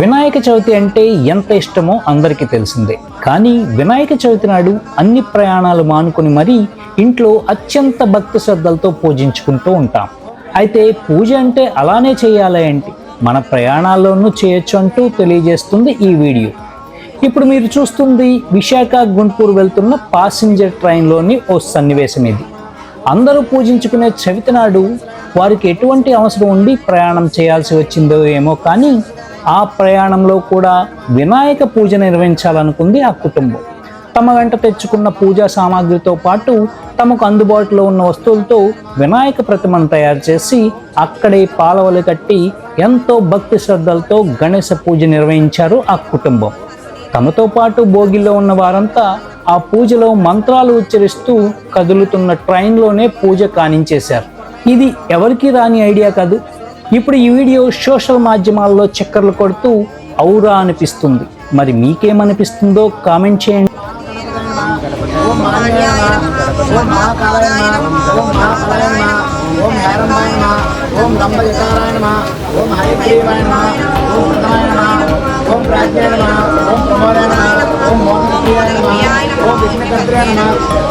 వినాయక చవితి అంటే ఎంత ఇష్టమో అందరికీ తెలిసిందే. కానీ వినాయక చవితి నాడు అన్ని ప్రయాణాలు మానుకొని మరీ ఇంట్లో అత్యంత భక్తి శ్రద్ధలతో పూజించుకుంటూ ఉంటాం. అయితే పూజ అంటే అలానే చేయాలా ఏంటి? మన ప్రయాణాల్లోనూ చేయొచ్చు అంటూ తెలియజేస్తుంది ఈ వీడియో. ఇప్పుడు మీరు చూస్తుంది విశాఖ గుంటూరు వెళ్తున్న పాసింజర్ ట్రైన్లోని ఓ సన్నివేశం ఇది. అందరూ పూజించుకునే చవితి నాడు వారికి ఎటువంటి అవసరం ఉండి ప్రయాణం చేయాల్సి వచ్చిందో ఏమో కానీ ఆ ప్రయాణంలో కూడా వినాయక పూజ నిర్వహించాలనుకుంది ఆ కుటుంబం. తమ వెంట తెచ్చుకున్న పూజా సామాగ్రితో పాటు తమకు అందుబాటులో ఉన్న వస్తువులతో వినాయక ప్రతిమను తయారు చేసి అక్కడే పాలవలు కట్టి ఎంతో భక్తి శ్రద్ధలతో గణేశ పూజ నిర్వహించారు ఆ కుటుంబం. తమతో పాటు భోగిలో ఉన్న వారంతా ఆ పూజలో మంత్రాలు ఉచ్చరిస్తూ కదులుతున్న ట్రైన్లోనే పూజ కానించేశారు. ఇది ఎవరికి రాని ఐడియా కాదు. ఇప్పుడు ఈ వీడియో సోషల్ మాధ్యమాల్లో చక్కర్లు కొడుతూ ఔరా అనిపిస్తుంది. మరి మీకేమనిపిస్తుందో కామెంట్ చేయండి. ఓం మహాదేవాయ నమ ఓం మహాకాలాయ నమ ఓం మహాఫలాయ నమ ఓం హేరంబాయ నమ ఓం లంబయకారాయ నమ ఓం హరిగ్రీవాయ నమ ఓం ప్రథమాయ నమ ఓం ప్రాజ్ఞాయ నమ ఓం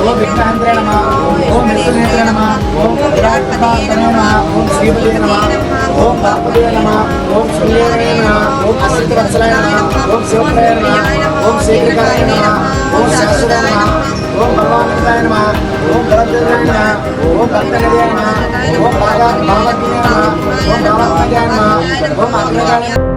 ఓం విఘ్నహంత్రాయ నమ ఓం విష్ణునేత్రాయ నమ ఓం విరాట్పదాయ నమ ఓం శ్రీపతియ నమ ఓం పార్వతీయ నమ ఓం సూర్యాయ నమ ఓం అసిద్ధవత్సలాయ నమ ఓం శివప్రయ నమ ఓం శ్రీకృతాయ నమ ఓం శాశ్వతాయ నమ ఓం భగవానందాయ నమ ఓం గణదేవాయ నమ ఓం భక్తగణాయ నమ ఓం భాగా నమ ఓం భావాత్మజాయ నమ ఓం అగ్రగాయ